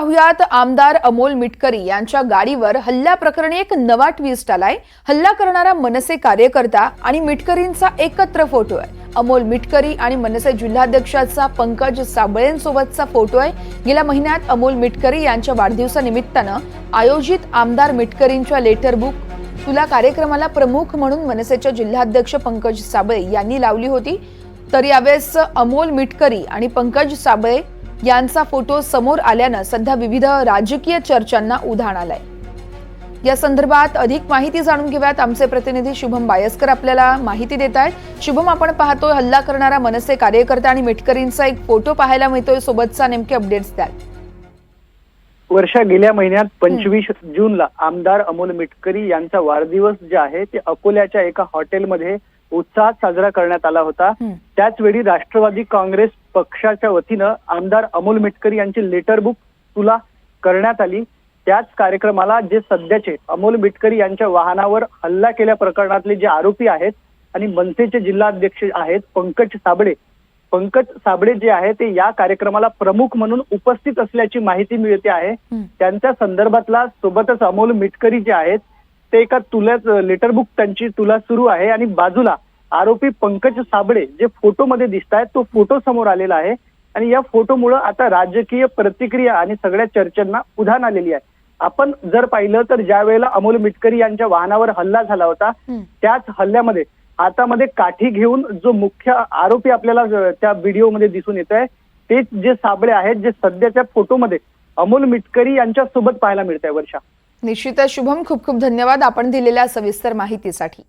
पाहुयात. आमदार अमोल मिटकरी यांच्या गाडीवर हल्ल्या प्रकरणी एक नवा ट्विस्ट आलाय. हल्ला करणारा मनसे कार्यकर्ता आणि मिटकरींचा एकत्र फोटो आहे. अमोल मिटकरी आणि मनसे जिल्हाध्यक्षाचा पंकज साबळेंसोबतचा फोटो आहे. गेल्या महिन्यात अमोल मिटकरी यांच्या वाढदिवसानिमित्तानं आयोजित आमदार मिटकरींच्या लेटर बुक तुला कार्यक्रमाला प्रमुख म्हणून मनसेच्या जिल्हाध्यक्ष पंकज साबळे यांनी लावली होती. तर यावेळेस अमोल मिटकरी आणि पंकज साबळे यांचा फोटो समोर आल्यानं सध्या विविध राजकीय चर्चांना उधाण आलंय. या संदर्भात अधिक माहिती जाणून घेऊयात आमचे प्रतिनिधी शुभम बायस्कर आपल्याला माहिती देत आहेत शुभम आपण पाहतोय हल्ला करणारा मनसे कार्यकर्ता आणि मिटकरींचा एक फोटो पाहायला मिळतोय. सोबतचा नेमके अपडेट्स द्याल. वर्षा गेल्या महिन्यात पंचवीस जूनला आमदार अमोल मिटकरी यांचा वाढदिवस जे आहे ते अकोल्याच्या एका हॉटेलमध्ये उत्साहात साजरा करण्यात आला होता. हं. त्याच वेळी राष्ट्रवादी काँग्रेस पक्षाच्या वतीनं आमदार अमोल मिटकरी यांची लेटर बुक तुला करण्यात आली. त्याच कार्यक्रमाला जे सध्याचे अमोल मिटकरी यांच्या वाहनावर हल्ला केल्या प्रकरणातले जे आरोपी आहेत आणि मनसेचे जिल्हाध्यक्ष आहेत पंकज साबळे. पंकज साबळे जे आहे ते या कार्यक्रमाला प्रमुख म्हणून उपस्थित असल्याची माहिती मिळते आहे. त्यांच्या संदर्भातला सोबतच अमोल मिटकरी जे आहेत ते एका तुल्याच लेटर बुक त्यांची तुला सुरू आहे आणि बाजूला आरोपी पंकज साबळे जे फोटोमध्ये दिसत आहेत तो फोटो समोर आलेला आहे. आणि या फोटोमुळं आता राजकीय प्रतिक्रिया आणि सगळ्या चर्चांना उधाण आलेली आहे. आपण जर पाहिलं तर ज्या वेळेला अमोल मिटकरी यांच्या वाहनावर हल्ला झाला होता. त्याच हल्ल्यामध्ये हातामध्ये काठी घेऊन जो मुख्य आरोपी आपल्याला त्या व्हिडिओमध्ये दिसून येत आहे तेच जे साबळे आहेत जे सध्याच्या फोटोमध्ये अमोल मिटकरी यांच्या सोबत पाहायला मिळत आहे वर्षा. निश्चितच शुभम खूप खूप धन्यवाद आपण दिलेल्या सविस्तर माहितीसाठी.